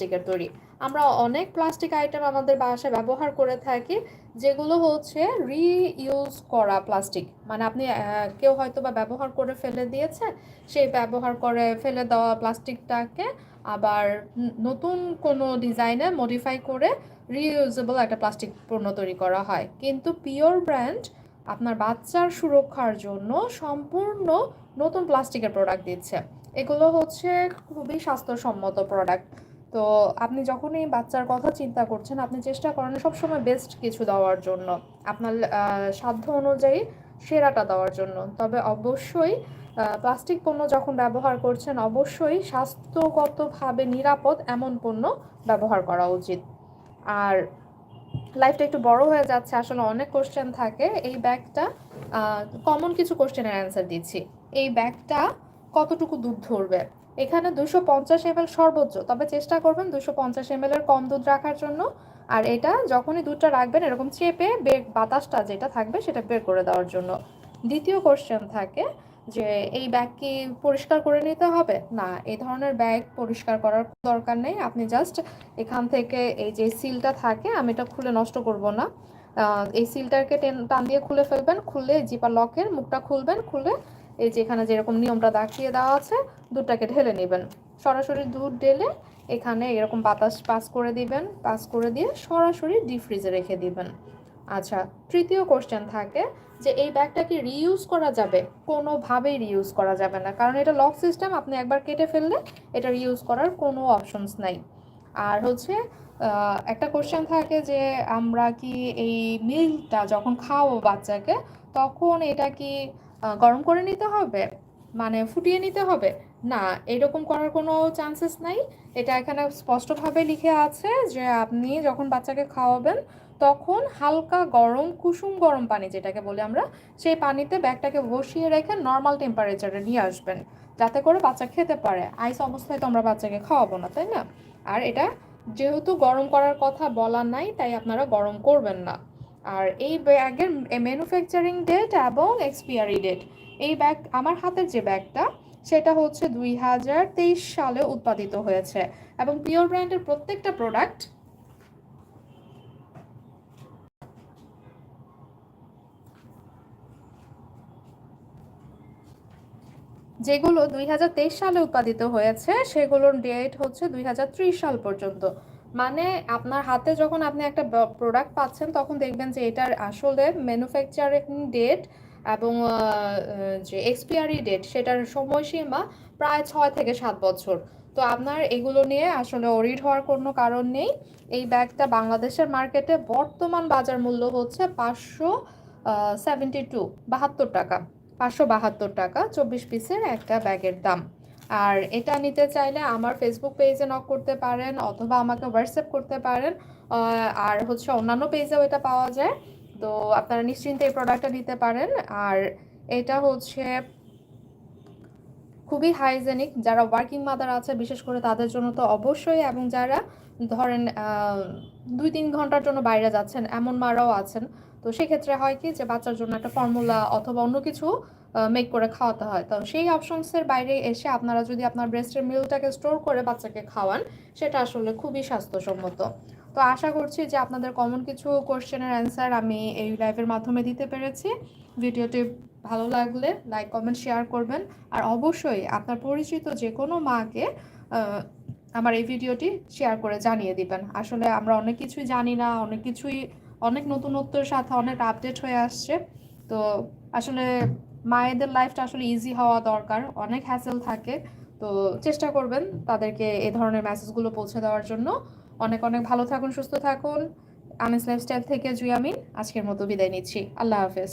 প্লাস্টিকের তৈরি। আমরা অনেক প্লাস্টিক আইটেম আমাদের বাসায় ব্যবহার করে থাকি, যেগুলো হচ্ছে রিইউজ করা প্লাস্টিক। মানে আপনি কেউ হয়তো বা ব্যবহার করে ফেলে দিয়েছে, সেই ব্যবহার করে ফেলে দেওয়া প্লাস্টিকটাকে আবার নতুন কোনো ডিজাইনে মডিফাই করে রিইউজেবল একটা প্লাস্টিক পণ্য তৈরি করা হয়। কিন্তু পিওর ব্র্যান্ড আপনার বাচ্চার সুরক্ষার জন্য সম্পূর্ণ নতুন প্লাস্টিকের প্রোডাক্ট দিচ্ছে। এগুলো হচ্ছে খুবই স্বাস্থ্যসম্মত প্রোডাক্ট তো আপনি যখনই বাচ্চার কথা চিন্তা করছেন, আপনি চেষ্টা করেন সবসময় বেস্ট কিছু দেওয়ার জন্য। আপনার সাধ্য অনুযায়ী সেরাটা দেওয়ার জন্য। তবে অবশ্যই প্লাস্টিক পণ্য যখন ব্যবহার করছেন, অবশ্যই স্বাস্থ্যগতভাবে নিরাপদ এমন পণ্য ব্যবহার করা উচিত। আর লাইফটা একটু বড় হয়ে যাচ্ছে, আসলে অনেক কোশ্চেন থাকে। এই ব্যাগটা কমন কিছু কোশ্চেনের অ্যান্সার দিচ্ছি। এই ব্যাগটা কতটুকু দুধ ধরবে? এখানে দুশো পঞ্চাশ এম সর্বোচ্চ, তবে চেষ্টা করবেন দুশো পঞ্চাশ এম এর কম দুধ রাখার জন্য। আর এটা যখনই দুধটা রাখবেন, এরকম চেপে বের, বাতাসটা যেটা থাকবে সেটা বের করে দেওয়ার জন্য। দ্বিতীয় কোশ্চেন থাকে যে, এই ব্যাগ কি পরিষ্কার করে নিতে হবে? না এই ধরনের ব্যাগ পরিষ্কার করার দরকার নেই। আপনি জাস্ট এখান থেকে এই যে সিলটা থাকে, আমি এটা খুলে নষ্ট করব না। এই সিলটাকে টেন দিয়ে খুলে ফেলবেন। খুলে জিপার লকের মুখটা খুলবেন। খুলে এই যে এখানে যেরকম নিয়মটা দেখিয়ে দেওয়া আছে, দুধটাকে ঢেলে নেবেন। সরাসরি দুধ ঢেলে এখানে এরকম বাতাস পাস করে দিবেন, পাস করে দিয়ে সরাসরি ডিপ ফ্রিজে রেখে দিবেন। আচ্ছা তৃতীয় কোশ্চেন থাকে যে এই ব্যাগটা কি রিইউজ করা যাবে? কোনোভাবেই রিইউজ করা যাবে না। কারণ এটা লক সিস্টেম আপনি একবার কেটে ফেললে এটা রিইউজ করার কোনো অপশনস নাই। আর হচ্ছে একটা কোশ্চেন থাকে যে আমরা কি এই মিল্কটা যখন খাওয়াবো বাচ্চাকে, তখন এটা কি গরম করে নিতে হবে মানে ফুটিয়ে নিতে হবে। না, এরকম করার কোনো চান্সেস নাই। এটা এখানে স্পষ্টভাবে লিখে আছে যে, আপনি যখন বাচ্চাকে খাওয়াবেন, তখন হালকা গরম, কুসুম গরম পানি যেটাকে বলি আমরা, সেই পানিতে ব্যাগটাকে বসিয়ে রেখে নর্মাল টেম্পারেচারে নিয়ে আসবেন, যাতে করে বাচ্চা খেতে পারে। আইস অবস্থায় তো আমরা বাচ্চাকে খাওয়াবো না, তাই না? আর এটা যেহেতু গরম করার কথা বলা নাই, তাই আপনারা গরম করবেন না। আর এই ব্যাগের ম্যানুফ্যাকচারিং ডেট এবং এক্সপিয়ারি ডেট এই ব্যাগ, আমার হাতের যে ব্যাগটা, সেটা হচ্ছে দুই হাজার তেইশ সালে উৎপাদিত হয়েছে এবং পিওর ব্র্যান্ডের প্রত্যেকটা প্রোডাক্ট যেগুলো দুই হাজার তেইশ সালে উৎপাদিত হয়েছে, সেগুলোর ডেট হচ্ছে দুই হাজার ত্রিশ সাল পর্যন্ত। মানে আপনার হাতে যখন আপনি একটা প্রোডাক্ট পাচ্ছেন, তখন দেখবেন যে এটার আসলে ম্যানুফ্যাকচারিং ডেট এবং যে এক্সপিয়ারি ডেট সেটার সময়সীমা প্রায় ছয় থেকে সাত বছর। তো আপনার এগুলো নিয়ে আসলে অরিড হওয়ার কোনো কারণ নেই। এই ব্যাগটা বাংলাদেশের মার্কেটে বর্তমান বাজার মূল্য হচ্ছে পাঁচশো সেভেন্টি টু বাহাত্তর টাকা, পাঁচশো বাহাত্তর টাকা, চব্বিশ পিসের একটা ব্যাগের দাম। আর এটা নিতে চাইলে আমার ফেসবুক পেজে নক করতে পারেন অথবা আমাকে হোয়াটসঅ্যাপ করতে পারেন। আর হচ্ছে অন্যান্য পেজেও এটা পাওয়া যায়। তো আপনারা নিশ্চিন্তে এই প্রোডাক্টটা নিতে পারেন। আর এটা হচ্ছে খুবই হাইজেনিক যারা ওয়ার্কিং মাদার আছে, বিশেষ করে তাদের জন্য তো অবশ্যই। এবং যারা ধরেন দুই তিন ঘণ্টার জন্য বাইরে যাচ্ছেন, এমন মারাও আছেন। তো সেক্ষেত্রে হয় কি যে বাচ্চার জন্য একটা ফর্মুলা অথবা অন্য কিছু মেক করে খাওয়াতে হয়। তো সেই অপশনসের বাইরে এসে আপনারা যদি আপনার ব্রেস্টের মিলটাকে স্টোর করে বাচ্চাকে খাওয়ান, সেটা আসলে খুবই স্বাস্থ্যসম্মত। তো আশা করছি যে আপনাদের কমন কিছু কোশ্চেনের অ্যান্সার আমি এই লাইভের মাধ্যমে দিতে পেরেছি। ভিডিওটি ভালো লাগলে লাইক কমেন্ট শেয়ার করবেন। আর অবশ্যই আপনার পরিচিত যে কোনো মাকে আমার এই ভিডিওটি শেয়ার করে জানিয়ে দিবেন। আসলে আমরা অনেক কিছুই জানি না, অনেক কিছুই অনেক নতুনত্বের সাথে অনেক আপডেট হয়ে আসছে। তো আসলে মায়েদের লাইফটা আসলে ইজি হওয়া দরকার। অনেক হ্যাসেল থাকে। তো চেষ্টা করবেন তাদেরকে এ ধরনের মেসেজগুলো পৌঁছে দেওয়ার জন্য। অনেক অনেক ভালো থাকুন, সুস্থ থাকুন। আমিস লাইফস্টাইল থেকে জুই জুয়ামিন আজকের মতো বিদায় নিচ্ছি। আল্লাহ হাফেজ।